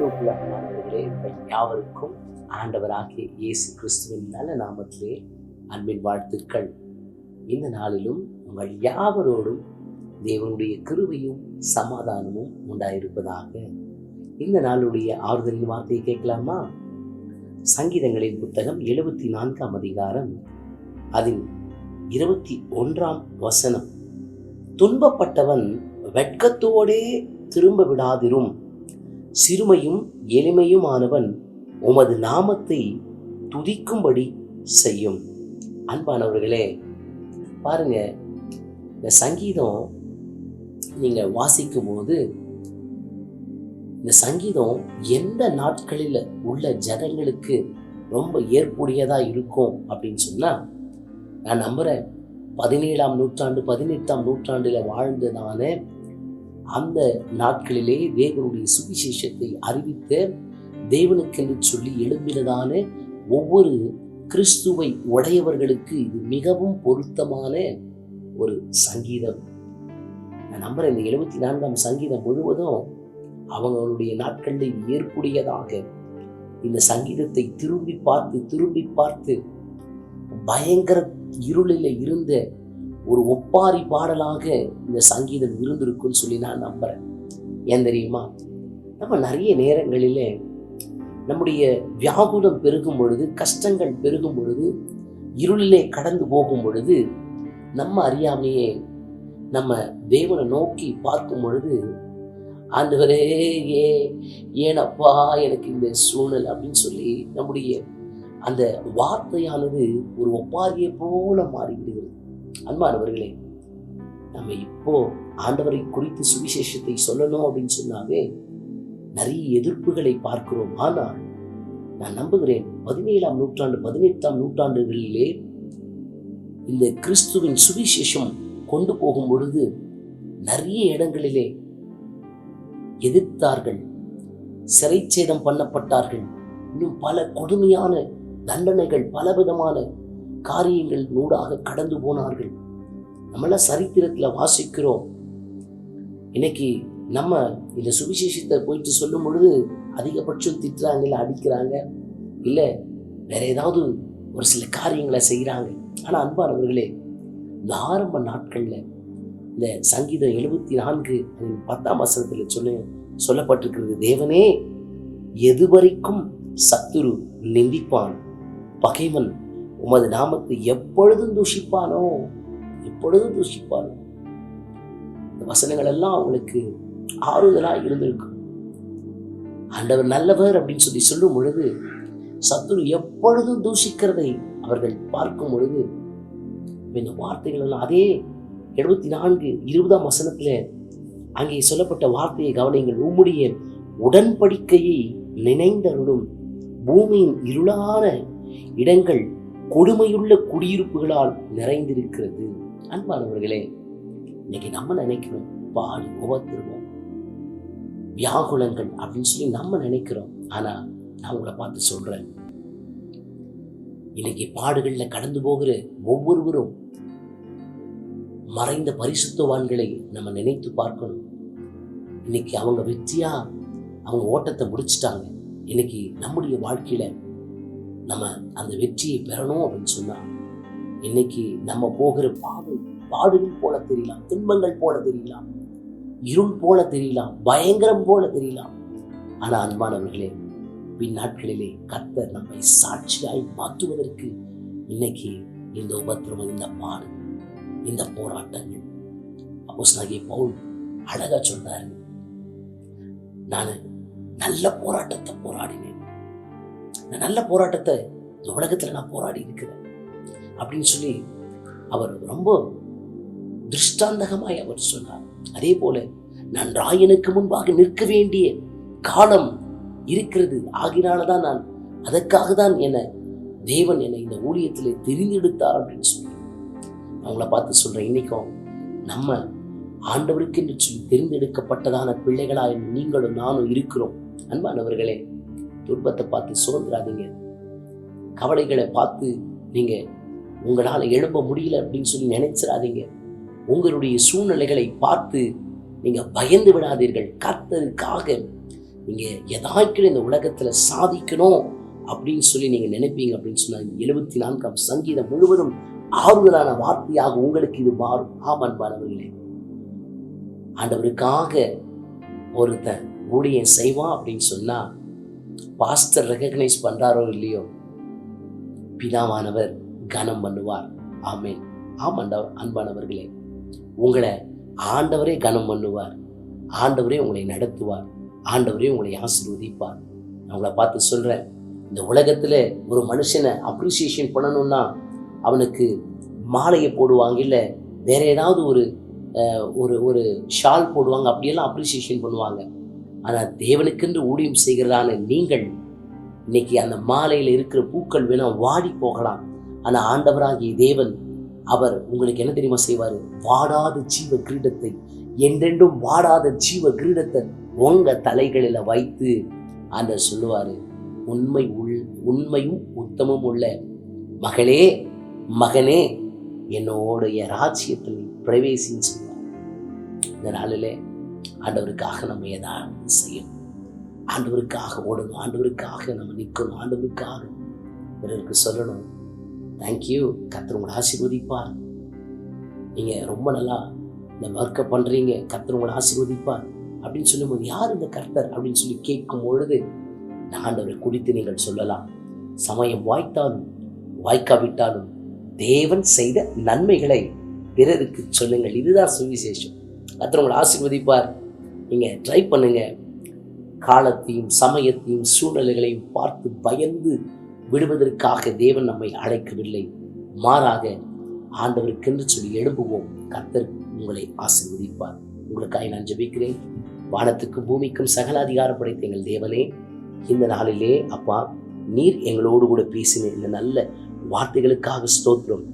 கிறிஸ்துவுக்குள்ள அன்பானவர்களே உங்கள் யாவருக்கும் ஆண்டவராகிய இயேசு கிறிஸ்துவின் நல்ல நாமத்திலே அன்பின் வாழ்த்துக்கள். இந்த நாளிலும் உங்கள் யாவரோடும் தேவனுடைய கிருவையும் சமாதானமும் உண்டாயிருப்பதாக. இந்த நாளுடைய ஆறுதலின் வார்த்தையை கேட்கலாமா? சங்கீதங்களின் புத்தகம் எழுபத்தி நான்காம் அதிகாரம் அதில் இருபத்தி ஒன்றாம் வசனம். துன்பப்பட்டவன் வெட்கத்தோடே திரும்ப விடாதிரும். சிறுமையும் எளிமையுமானவன் உமது நாமத்தை துதிக்கும்படி செய்யும். அன்பானவர்களே பாருங்க இந்த சங்கீதம் நீங்கள் வாசிக்கும் போது இந்த சங்கீதம் எந்த நாட்களில் உள்ள ஜனங்களுக்கு ரொம்ப ஏற்புடையதாக இருக்கும் அப்படின்னு சொன்னால் நான் நம்புகிறேன் பதினேழாம் நூற்றாண்டு பதினெட்டாம் நூற்றாண்டில் வாழ்ந்ததான அந்த நாட்களிலே தேவனுடைய சுவிசேஷத்தை அறிவித்த தேவனுக்கென்று சொல்லி எழும்பினதான ஒவ்வொரு கிறிஸ்துவை உடையவர்களுக்கு இது மிகவும் பொருத்தமான ஒரு சங்கீதம். நான் நம்புகிறேன் இந்த எழுபத்தி நான்காம் சங்கீதம் முழுவதும் அவங்களுடைய நாட்களில் ஏற்புடையதாக. இந்த சங்கீதத்தை திரும்பி பார்த்து திரும்பி பார்த்து பயங்கர இருளில் இருந்த ஒரு ஒப்பாரி பாடலாக இந்த சங்கீதம் இருந்திருக்குன்னு சொல்லி நான் நம்புறேன். ஏன் தெரியுமா? நம்ம நிறைய நேரங்களில் நம்முடைய வியாகுலம் பெருகும் பொழுது கஷ்டங்கள் பெருகும் பொழுது இருளிலே கடந்து போகும் பொழுது நம்ம அறியாமையே நம்ம தேவனை நோக்கி பார்க்கும் பொழுது ஆண்டவரே ஏ ஏனப்பா எனக்கு இந்த சூழல் அப்படின்னு சொல்லி நம்முடைய அந்த வார்த்தையானது ஒரு ஒப்பாரியை போல மாறிவிடுகிறது. அன்பானவர்களே நம்ம இப்போ ஆண்டவரை குறித்து சுவிசேஷத்தை சொல்லணும் அப்படின்னு சொன்னாவே நிறைய எதிர்ப்புகளை பார்க்கிறோம். ஆனால் நான் நம்புகிறேன் பதினேழாம் நூற்றாண்டு பதினெட்டாம் நூற்றாண்டுகளிலே இந்த கிறிஸ்துவின் சுவிசேஷம் கொண்டு போகும் பொழுது நிறைய இடங்களிலே எதிர்த்தார்கள் சிறைச்சேதம் பண்ணப்பட்டார்கள். இன்னும் பல கொடுமையான தண்டனைகள் பலவிதமான காரியங்கள் நூடாக கடந்து போனார்கள். நம்மளாம் சரித்திரத்தில் வாசிக்கிறோம். இன்னைக்கு நம்ம இந்த சுவிசேஷத்தை போயிட்டு சொல்லும் பொழுது அதிகபட்சம் திட்டுறாங்க இல்லை அடிக்கிறாங்க. இல்லை வேற ஏதாவது ஒரு சில காரியங்களை செய்கிறாங்க ஆனால் அன்பானவர்களே இந்த ஆரம்ப நாட்களில் இந்த சங்கீதம் எழுபத்தி நான்கு பத்தாம் வசனத்தில் சொல்ல சொல்லப்பட்டிருக்கிறது தேவனே எதுவரைக்கும் சத்துரு நிந்திப்பான். பகைவன் உமது நாமத்தை எப்பொழுதும் தூஷிப்பானோ? எப்பொழுதும் தூஷிப்பானோ? இந்த வசனங்கள் எல்லாம் அவங்களுக்கு ஆறுதலாக இருந்திருக்கும் ஆண்டவர் நல்லவர் அப்படின்னு சொல்லி சொல்லும் பொழுது சத்துரு எப்பொழுதும் தூஷிக்கிறதை அவர்கள் பார்க்கும் பொழுது இந்த வார்த்தைகள் எல்லாம் அதே எழுபத்தி நான்கு இருபதாம் வசனத்தில் அங்கே சொல்லப்பட்ட வார்த்தையை கவனிங்கள் உம்முடைய உடன்படிக்கையை நினைந்தருளும். பூமியின் இருளான இடங்கள் கொடுமையுள்ள குடியிருப்புகளால் நிறைந்திருக்கிறது. அன்பானவர்களே இன்னைக்கு நம்ம நினைக்கிறோம் பாடு உபத்திருவோம் வியாகுலங்கள் அப்படின்னு சொல்லி நம்ம நினைக்கிறோம். ஆனா நான் உங்களை பார்த்து சொல்றேன். இன்னைக்கு பாடுகள்ல கடந்து போகிற ஒவ்வொருவரும் மறைந்த பரிசுத்தவான்களை நம்ம நினைத்து பார்க்கணும். இன்னைக்கு அவங்க வெற்றியா அவங்க ஓட்டத்தை முடிச்சிட்டாங்க. இன்னைக்கு நம்முடைய வாழ்க்கையில நம்ம அந்த வெற்றியை பெறணும் அப்படின்னு சொன்னா இன்னைக்கு நம்ம போகிற பாடு பாடுகள் போல தெரியலாம் துன்பங்கள் போல தெரியலாம் இருள் போல தெரியலாம் பயங்கரம் போல தெரியலாம். ஆனா அன்பானவர்களே பின்னாட்களிலே கர்த்தர் நம்மை சாட்சியாய் மாற்றுவதற்கு இன்னைக்கு இந்த உபத்திரவம் இந்த பாடு இந்த போராட்டங்கள். அப்போஸ் நாகிய பவுல் அழகா சொன்னாரு நான் நல்ல போராட்டத்தை போராடினேன். நான் நல்ல போராட்டத்தை இந்த உலகத்துல நான் போராடி இருக்கிறேன் அப்படின்னு சொல்லி அவர் ரொம்ப திருஷ்டாந்தகமாய் அவர் சொன்னார். அதே போல நான் ராயனுக்கு முன்பாக நிற்க வேண்டிய காலம் இருக்கிறது. ஆகினால்தான் நான் அதற்காக தான் என்னை தேவன் என்னை இந்த ஊழியத்தில் தெரிந்தெடுத்தார் அப்படின்னு சொல்லி. அவங்கள பார்த்து சொல்றேன் இன்னைக்கும் நம்ம ஆண்டவருக்கு என்று சொல்லி தெரிந்தெடுக்கப்பட்டதான பிள்ளைகளாக நீங்களும் நானும் இருக்கிறோம். அன்பானவர்களே துன்பத்தை பார்த்து சுதந்திராதீங்க கவலைகளை பார்த்து நீங்க உங்களால் எழும்ப முடியல அப்படின்னு சொல்லி நினைச்சிடாதீங்க உங்களுடைய சூழ்நிலைகளை பார்த்து நீங்க பயந்து விடாதீர்கள். கர்த்தருக்காக நீங்க எதாய்க்கு இந்த உலகத்துல சாதிக்கணும் அப்படின்னு சொல்லி நீங்க நினைப்பீங்க அப்படின்னு சொன்னா எழுபத்தி நான்காம் சங்கீதம் முழுவதும் ஆறுதலான வார்த்தையாக உங்களுக்கு இது மாறும். ஆம் அன்பானவர்களே ஆண்டவருக்காக ஒருத்தன் ஊழியம் செய்வான் அப்படின்னு சொன்னா பாஸ்டர் ரெகக்னைஸ் பண்றாரோ இல்லையோ? பிதாவானவர் கனம் பண்ணுவார். ஆமேன். ஆமாண்டவர் அன்பானவர்களே உங்களை ஆண்டவரே கனம் பண்ணுவார். ஆண்டவரே உங்களை நடத்துவார். ஆண்டவரே உங்களை ஆசீர்வதிப்பார். நான் உங்களை பார்த்து சொல்றேன் இந்த உலகத்துல ஒரு மனுஷனை அப்ரிசியேஷன் பண்ணணும்னா அவனுக்கு மாலையை போடுவாங்க இல்லை வேற ஏதாவது ஒரு அஹ், ஒரு ஒரு ஷால் போடுவாங்க அப்படியெல்லாம் அப்ரிசியேஷன் பண்ணுவாங்க. ஆனால் தேவனுக்கென்று ஊழியம் செய்கிறதான நீங்கள் இன்னைக்கு அந்த மாலையில் இருக்கிற பூக்கள் வேணா வாடி போகலாம். ஆனால் ஆண்டவராகிய தேவன் அவர் உங்களுக்கு என்ன தெரியுமா செய்வார்? வாடாத ஜீவ கிரீடத்தை என்றென்றும் வாடாத ஜீவ கிரீடத்தை உங்க தலைகளில் வைத்து அந்த சொல்லுவார் உண்மை உள் உண்மையும் உத்தமும் உள்ள மகளே மகனே என்னோடைய ராஜ்யத்தில் பிரவேசின்னு சொல்லுவார். இந்த நாளிலே ஆண்டவருக்காக நம்ம ஏதாவது செய்யணும். ஆண்டவருக்காக ஓடணும். ஆண்டவருக்காக நம்ம நிற்கணும். ஆண்டவருக்காக பிறருக்கு சொல்லணும். தேங்க்யூ கத்தர் உங்களை ஆசீர்வதிப்பார். நீங்கள் ரொம்ப நல்லா இந்த ஒர்க்கை பண்ணுறீங்க கத்தர் உங்களை ஆசீர்வதிப்பார். அப்படின்னு சொல்லும்போது யார் இந்த கர்த்தர்? அப்படின்னு சொல்லி கேட்கும் பொழுது ஆண்டவரை குறித்து நீங்கள் சொல்லலாம். சமயம் வாய்த்தாலும் வாய்க்காவிட்டாலும் தேவன் செய்த நன்மைகளை பிறருக்கு சொல்லுங்கள். இதுதான் சுவிசேஷம். கத்தர் உங்களை ஆசீர்வதிப்பார். நீங்கள் ட்ரை பண்ணுங்க. காலத்தையும் சமயத்தையும் சூழ்நிலைகளையும் பார்த்து பயந்து விடுவதற்காக தேவன் நம்மை அழைக்கவில்லை. மாறாக ஆண்டவருக்கென்று சொல்லி எழுப்புவோம் கர்த்தர் உங்களை ஆசீர்வதிப்பார். உங்களுக்காக நான் ஜெபிக்கிறேன். வானத்துக்கும் பூமிக்கும் சகல அதிகாரம் படைத்த எங்கள் தேவனே இந்த நாளிலே அப்பா நீர் எங்களோடு கூட பேசின இந்த நல்ல வார்த்தைகளுக்காக ஸ்தோத்திரம்.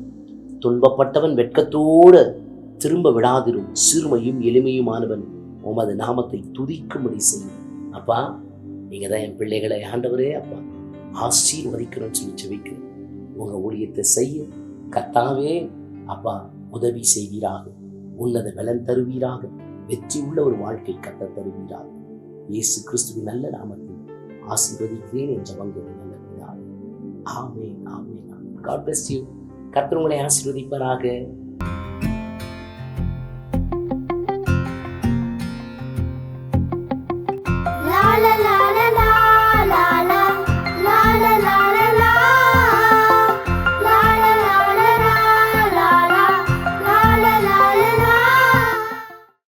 துன்பப்பட்டவன் வெட்கத்தோடு திரும்ப விடாதிரும். சிறுமையும் எளிமையுமானவன். உமது நாமத்தை துதிக்கும்படி செய்யும். அப்பா நீங்கள் தான் என் பிள்ளைகளை ஆண்டவரே அப்பா. ஆசீர்வதிக்கணும்னு சொல்லி ஜெபிக்கிறேன் உங்க ஊழியத்தை செய்ய கத்தாவே அப்பா உதவி செய்வீராக. உன்னத பலன் தருவீராக. வெற்றி உள்ள ஒரு வாழ்க்கை கத்த தருவீராக. இயேசு கிறிஸ்துவின் நல்ல நாமத்தில் ஆசீர்வதிக்கிறேன் என்ற வங்கி நல்ல பிதாவே. ஆமே ஆமென் காட் பிளஸ் யூ கர்த்தர் உங்களை ஆசீர்வதிப்பாராக.